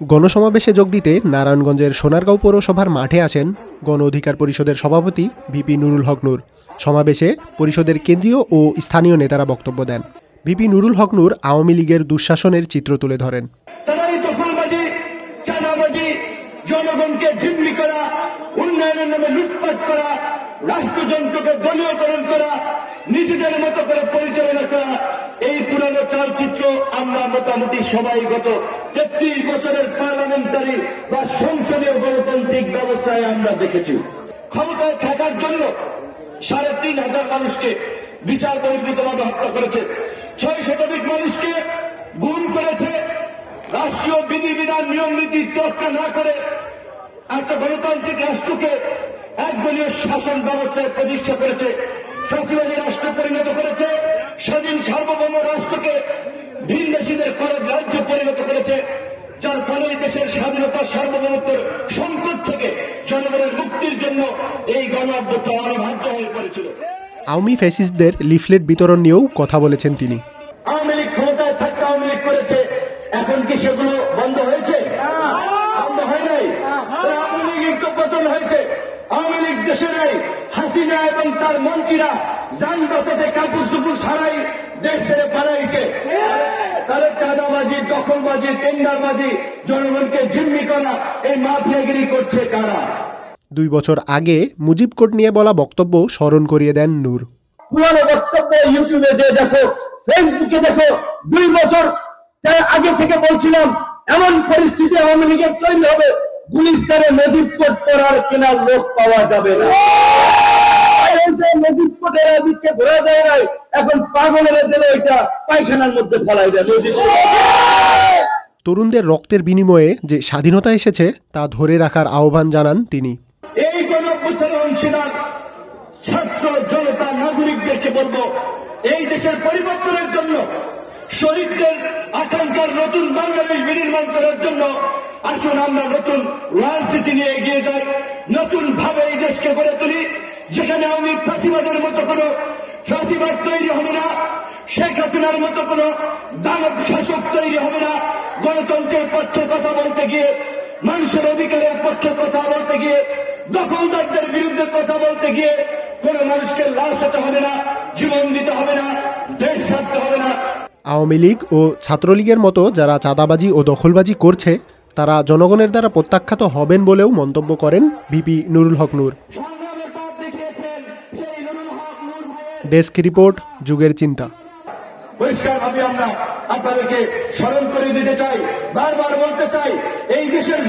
গণসমাবেশে যোগ দিতে নারায়ণগঞ্জের সোনারগাঁও পৌরসভার মাঠে আসেন গণ অধিকার পরিষদের সভাপতি ভিপি নুরুল হক নূর। সমাবেশে পরিষদের কেন্দ্রীয় ও স্থানীয় নেতারা বক্তব্য দেন। ভিপি নুরুল হক নূর আওয়ামী লীগের দুঃশাসনের চিত্র তুলে ধরেন। নিজেদের মতো করে পরিচালনা করা এই পুরানো চালচিত্র আমরা মোটামুটি সবাই গত তেত্রিশ বছরের পার্লামেন্টারি বা সংসদীয় গণতান্ত্রিক ব্যবস্থায় আমরা দেখেছি। ক্ষমতায় থাকার জন্য সাড়ে তিন হাজার মানুষকে বিচার বহির্ভূতভাবে হত্যা করেছে। ছয় শতাধিক মানুষকে গুম করেছে। রাষ্ট্রীয় বিধিবিধান, নিয়ম নীতি চর্চা না করে একটা গণতান্ত্রিক রাষ্ট্রকে একদলীয় শাসন ব্যবস্থায় প্রতিষ্ঠা করেছে। ফ্যাসিবাদী রাষ্ট্র পরিণত করেছে। ভিনদেশীদের করার রাজ্য পরিণত করেছে যার ফলে এই দেশের স্বাধীনতা সার্বভৌমত্বের সংকট থেকে জনগণের মুক্তির জন্য এই গণ অভ্যুত্থান অনিবার্য হয়ে পড়েছিল। আওয়ামী ফ্যাসিস্টদের লিফলেট বিতরণ নিয়েও কথা বলেছেন তিনি। আওয়ামী লীগ ক্ষমতায় থাকতে আওয়ামী লীগ করেছে এখন কি সেগুলো বন্ধ হয়েছে? বন্ধ হয় নাই? আওয়ামী লীগের তো পতন হয়েছে। আওয়ামী লীগ দেশে নাই হাসিনা এবং তার মন্ত্রীরা যান বাঁচাতে কাপড় চুপুর ছাড়াই দেশ ছেড়ে পালাইছে। তাহলে চাঁদাবাজি দখলবাজি টেন্ডারবাজি জনগণকে জিম্মি করা এই মাফিয়াগিরি করছে কারা? দুই বছর আগে মুজিব কোর্ট নিয়ে বলা বক্তব্য স্মরণ করিয়ে দেন নূর। পুরানো বক্তব্য ইউটিউবে যে দেখো ফেসবুকে দেখো দুই বছর তার আগে থেকে বলছিলাম এমন পরিস্থিতি আওয়ামী লীগের তৈরি হবে গুলিস্তানে মজিব কোট পড়ার কেনার লোক পাওয়া যাবে না। এই যে মজিব কোটের ঘোরা যায় নাই। এখন পাগলের দিলে এটা পায়খানার মধ্যে ফলাই দেয় মজিব তরুণদের রক্তের বিনিময়ে যে স্বাধীনতা এসেছে তা ধরে রাখার আহ্বান জানান তিনি। এই গণঅভ্যুত্থানের অংশীদার ছাত্র জনতা নাগরিকদেরকে বলব এই দেশের পরিবর্তনের জন্য শহীদদের আকাঙ্ক্ষার নতুন বাংলাদেশ বিনির্মাণ করার জন্য আসুন আমরা নতুন রাজনীতি নিয়ে এগিয়ে যাই নতুন ভাবে এই দেশকে গড়ে তুলি। যেখানে আমি প্রতিবাদের মতো কোনো প্রতিবাদ তৈরি হবে না, শেখ হাসিনার মতো কোনো দানব শাসক তৈরি হবে না, গণতন্ত্রের পক্ষে কথা বলতে গিয়ে, মানুষের অধিকারের পক্ষে কথা বলতে গিয়ে, দখলদারদের বিরুদ্ধে কথা বলতে গিয়ে কোন মানুষকে লাশ হতে হবে না, জীবন দিতে হবে না, দেশ ছাড়তে হবে না। আওয়ামী লীগ ও ছাত্রলীগের মতো যারা চাঁদাবাজি ও দখলবাজি করছে, তারা জনগণের দ্বারা প্রত্যাখ্যাত হবেন বলেও মন্তব্য করেন VP Nurul Haque Noor. Desk report, যুগের চিন্তা। পরিষ্কার ভাবে আমরা আপনাদেরকে স্মরণ করে দিতে চাই, বারবার বলতে চাই, এই দেশের